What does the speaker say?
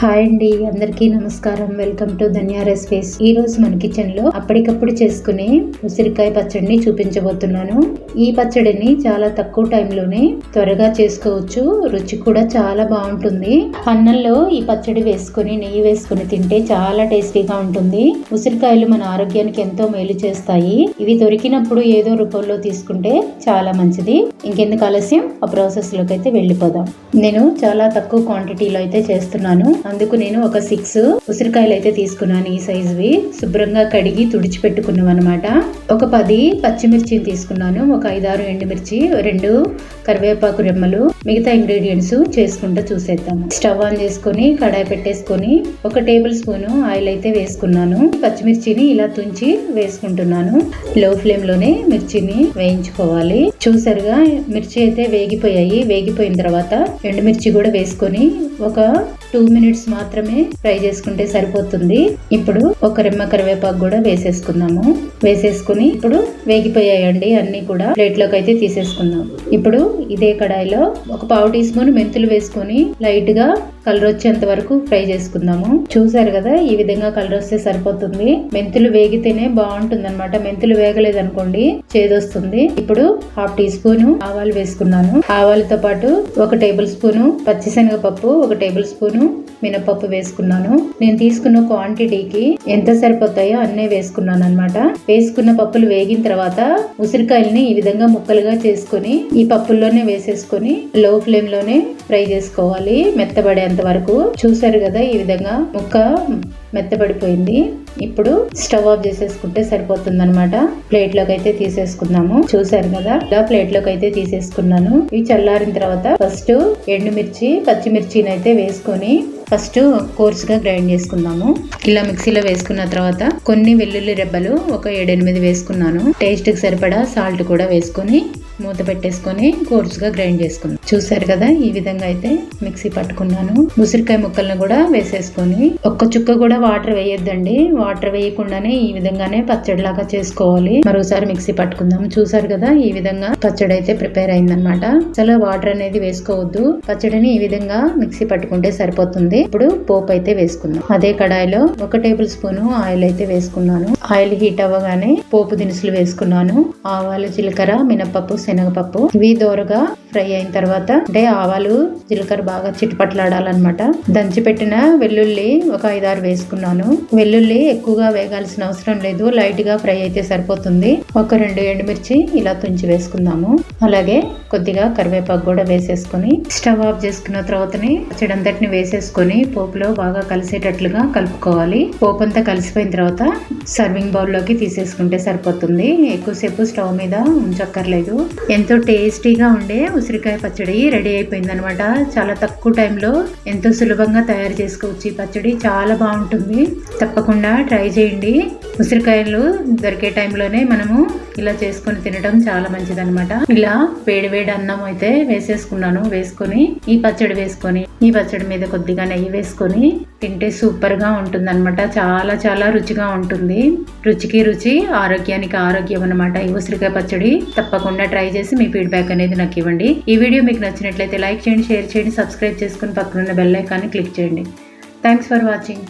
Hi అండి అందరికీ నమస్కారం. Welcome to Dhanya recipes. ఈ రోజు మన కిచెన్లో అప్పటికప్పుడు చేసుకునే ఉసిరికాయ పచ్చడిని చూపించబోతున్నాను. ఈ పచ్చడిని చాలా తక్కువ టైంలోనే త్వరగా చేసుకోవచ్చు. రుచి కూడా చాలా బాగుంటుంది. అన్నంలో ఈ పచ్చడి వేసుకుని నెయ్యి వేసుకుని తింటే చాలా టేస్టీగా ఉంటుంది. ఉసిరికాయలు మన ఆరోగ్యానికి ఎంతో మేలు చేస్తాయి. ఇవి దొరికినప్పుడు ఏదో రూపంలో తీసుకుంటే చాలా మంచిది. ఇంకెందుకు ఆలస్యం? ఆ ప్రాసెస్లోకి అయితే వెళ్ళిపోదాం. నేను చాలా తక్కువ క్వాంటిటీలో అయితే చేస్తున్నాను. అందుకు నేను ఒక సిక్స్ ఉసిరికాయలు అయితే తీసుకున్నాను ఈ సైజువి. శుభ్రంగా కడిగి తుడిచిపెట్టుకున్నాం అనమాట ఒక పది పచ్చిమిర్చిని తీసుకున్నాను. ఒక ఐదారు ఎండుమిర్చి రెండు కరివేపాకు రెమ్మలు మిగతా ఇంగ్రీడియంట్స్ చేసుకుంటూ చూసేద్దాము. స్టవ్ ఆన్ చేసుకొని కడాయి పెట్టేసుకొని ఒక టేబుల్ స్పూన్ ఆయిల్ అయితే వేసుకున్నాను. పచ్చిమిర్చిని ఇలా తుంచి వేసుకుంటున్నాను. లో ఫ్లేమ్లోనే మిర్చిని వేయించుకోవాలి. చూసారుగా మిర్చి అయితే వేగిపోయాయి. వేగిపోయిన తర్వాత ఎండుమిర్చి కూడా వేసుకొని ఒక టూ మినిట్స్ మాత్రమే ఫ్రై చేసుకుంటే సరిపోతుంది. ఇప్పుడు ఒక రెమ్మ కరివేపాకు కూడా వేసేసుకుందాము. వేసేసుకుని ఇప్పుడు వేగిపోయాయండి అన్ని కూడా ప్లేట్లోకి అయితే తీసేసుకుందాం. ఇప్పుడు ఇదే కడాయిలో ఒక పావు టీ స్పూన్ మెంతులు వేసుకొని లైట్గా కలర్ వచ్చేంత వరకు ఫ్రై చేసుకుందాము. చూసారు కదా ఈ విధంగా కలర్ వస్తే సరిపోతుంది. మెంతులు వేగితేనే బాగుంటుంది అనమాట మెంతులు వేగలేదు అనుకోండి చేదొస్తుంది. ఇప్పుడు హాఫ్ టీ స్పూన్ ఆవాలు వేసుకున్నాను. ఆవాలతో పాటు ఒక టేబుల్ స్పూన్ పచ్చిశనగపప్పు ఒక టేబుల్ స్పూన్ మినపప్పు వేసుకున్నాను. నేను తీసుకున్న క్వాంటిటీకి ఎంత సరిపోతాయో అన్నే వేసుకున్నాను అనమాట వేసుకున్న పప్పులు వేగిన తర్వాత ఉసిరికాయల్ని ఈ విధంగా ముక్కలుగా చేసుకుని ఈ పప్పుల్లోనే వేసేసుకొని లో ఫ్లేమ్లోనే ఫ్రై చేసుకోవాలి. మెత్తబడేంత వరకు చూసారు కదా ఈ విధంగా? ముక్క మెత్తబడిపోయింది. ఇప్పుడు స్టవ్ ఆఫ్ చేసేసుకుంటే సరిపోతుంది అనమాట ప్లేట్లోకి అయితే తీసేసుకుందాము చూసారు కదా? ఇలా ప్లేట్లోకి అయితే తీసేసుకున్నాను. ఇవి చల్లారిన తర్వాత ఫస్ట్ ఎండుమిర్చి పచ్చిమిర్చిని అయితే వేసుకొని ఫస్ట్ కోర్స్గా గ్రైండ్ చేసుకుందాము. ఇలా మిక్సీలో వేసుకున్న తర్వాత కొన్ని వెల్లుల్లి రెబ్బలు ఒక ఏడెనిమిది వేసుకున్నాను. టేస్ట్కి సరిపడా సాల్ట్ కూడా వేసుకొని మూత పెట్టేసుకొని కోర్స్గా గ్రైండ్ చేసుకున్నాను. చూసారు కదా? ఈ విధంగా అయితే మిక్సీ పట్టుకున్నాను. ఉసిరికాయ ముక్కలను కూడా వేసేసుకొని ఒక్క చుక్క కూడా వాటర్ వేయొద్దండి. వాటర్ వేయకుండానే ఈ విధంగానే పచ్చడి లాగా చేసుకోవాలి. మరోసారి మిక్సీ పట్టుకుందాం. చూసారు కదా ఈ విధంగా పచ్చడి అయితే ప్రిపేర్ అయిందనమాట అసలు వాటర్ అనేది వేసుకోవద్దు. పచ్చడిని ఈ విధంగా మిక్సీ పట్టుకుంటే సరిపోతుంది. ఇప్పుడు పోపు అయితే వేసుకుందాం. అదే కడాయిలో ఒక టేబుల్ స్పూన్ ఆయిల్ అయితే వేసుకున్నాను. ఆయిల్ హీట్ అవ్వగానే పోపు దినుసులు వేసుకున్నాను. ఆవాలు జీలకర్ర మినపప్పు శనగపప్పు ఇవి దోరగా ఫ్రై అయిన తర్వాత అంటే ఆవాలు జీలకర్ర బాగా చిట్టుపట్లాడాలన్నమాట దంచి పెట్టిన వెల్లుల్లి ఒక ఐదారు వేసుకున్నాను. వెల్లుల్లి ఎక్కువగా వేగాల్సిన అవసరం లేదు. లైట్గా ఫ్రై అయితే సరిపోతుంది. ఒక రెండు ఎండుమిర్చి ఇలా తుంచి వేసుకుందాము. అలాగే కొద్దిగా కరివేపాకు కూడా వేసేసుకొని స్టవ్ ఆఫ్ చేసుకున్న తర్వాతని చెడంతటిని వేసేసుకొని పోపులో బాగా కలిసేటట్లుగా కలుపుకోవాలి. పోపు అంతా కలిసిపోయిన తర్వాత సర్వింగ్ బౌల్లోకి తీసేసుకుంటే సరిపోతుంది. ఎక్కువసేపు స్టవ్ మీద ఉంచక్కర్లేదు. ఎంతో టేస్టీగా ఉండే ఉసిరికాయ పచ్చడి రెడీ అయిపోయింది అనమాట చాలా తక్కువ టైంలో ఎంతో సులభంగా తయారు చేసుకోవచ్చు ఈ పచ్చడి. చాలా బాగుంటుంది. తప్పకుండా ట్రై చేయండి. ఉసిరికాయలు దొరికే టైంలోనే మనము ఇలా చేసుకొని తినడం చాలా మంచిది అనమాట ఇలా వేడి వేడి అన్నం అయితే వేసేసుకున్నాను. వేసుకొని ఈ పచ్చడి వేసుకొని ఈ పచ్చడి మీద కొద్దిగా నెయ్యి వేసుకొని తింటే సూపర్గా ఉంటుంది అనమాట చాలా చాలా రుచిగా ఉంటుంది. రుచికి రుచి ఆరోగ్యానికి ఆరోగ్యం అనమాట ఈ ఉసిరికాయ పచ్చడి తప్పకుండా ట్రై చేసి మీ ఫీడ్బ్యాక్ అనేది నాకు ఇవ్వండి. ఈ వీడియో మీకు నచ్చినట్లయితే లైక్ చేయండి షేర్ చేయండి సబ్స్క్రైబ్ చేసుకుని పక్కనున్న బెల్ ఐకాన్ని క్లిక్ చేయండి. Thanks for watching.